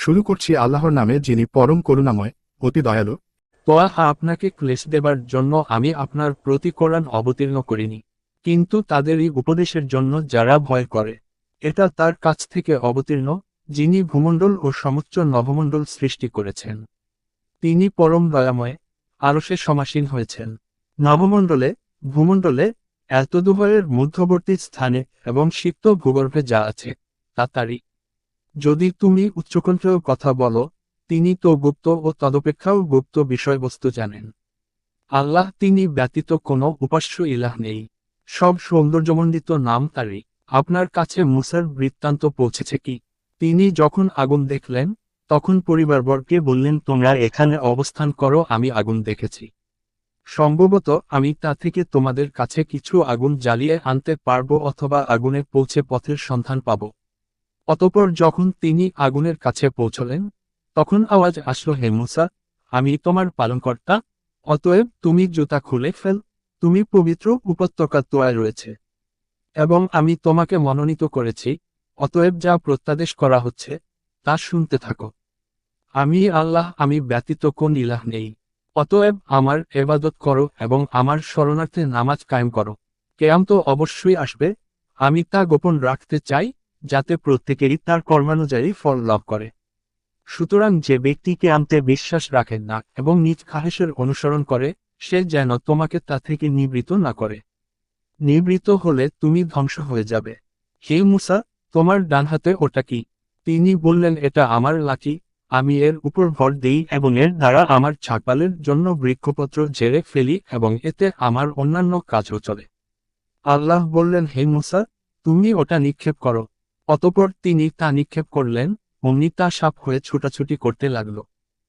শুরু করছি আল্লাহর নামে যিনি পরম করুণাময়, অতি দয়ালু। তোয়া আপনাকে ক্লেশ দেবার জন্য আমি আপনার প্রতি কোরআন অবতীর্ণ করিনি। কিন্তু তাদেরই উপদেশের জন্য যারা ভয় করে, এটা তার কাছ থেকে অবতীর্ণ, যিনি ভূমণ্ডল ও সমুচ্চ নভমণ্ডল সৃষ্টি করেছেন। তিনি পরম দয়াময় আরও সে সমাসীন হয়েছেন। নবমণ্ডলে, ভূমণ্ডলে, এতদুভয়ের মধ্যবর্তী স্থানে এবং সিক্ত ভূগর্ভে যা আছে, তা তারই। যদি তুমি উচ্চকণ্ঠেও কথা বলো, তিনি তো গুপ্ত ও তদপেক্ষাও গুপ্ত বিষয়বস্তু জানেন। আল্লাহ তিনি ব্যতীত কোনো উপাস্য ইলাহ নেই। সব সৌন্দর্যমণ্ডিত নাম তারই। আপনার কাছে মুসার বৃত্তান্ত পৌঁছেছে কি? তিনি যখন আগুন দেখলেন, তখন পরিবারবর্গকে বললেন, তোমরা এখানে অবস্থান করো, আমি আগুন দেখেছি। সম্ভবত আমি তা থেকে তোমাদের কাছে কিছু আগুন জ্বালিয়ে আনতে পারব অথবা আগুনে পৌঁছে পথের সন্ধান পাব। অতপর যখন তিনি আগুনের কাছে পৌঁছলেন, তখন আওয়াজ আসলো, হে মুসা, আমি তোমার পালনকর্তা, অতএব তুমি জুতা খুলে ফেল, তুমি পবিত্র উপত্যকা তোয়ায় রয়েছে, এবং আমি তোমাকে মনোনীত করেছি, অতএব যা প্রত্যাদেশ করা হচ্ছে, তা শুনতে থাকো। আমি আল্লাহ, আমি ব্যতীত কোন ইলাহ নেই। অতএব আমার এবাদত করো এবং আমার শরণার্থে নামাজ কায়েম করো। কেয়াম তো অবশ্যই আসবে। আমি তা গোপন রাখতে চাই যাতে প্রত্যেকেরই তার কর্মানুযায়ী ফল লাভ করে। সুতরাং যে ব্যক্তিকে আনতে বিশ্বাস রাখেন না এবং নিজ খাহেসের অনুসরণ করে, সে যেন তোমাকে তা থেকে নিবৃত না করে। নিবৃত হলে তুমি ধ্বংস হয়ে যাবে। হে মুসা, তোমার ডান হাতে ওটা কি? তিনি বললেন, এটা আমার লাঠি। আমি এর উপর ভর দেই এবং এর দ্বারা আমার ছাগপালের জন্য বৃক্ষপত্র ঝেড়ে ফেলি এবং এতে আমার অন্যান্য কাজও চলে। আল্লাহ বললেন, হে মুসা, তুমি ওটা নিক্ষেপ করো। অতপর তিনি তা নিক্ষেপ করলেন অমনি তা সাপ হয়ে ছুটাছুটি করতে লাগল।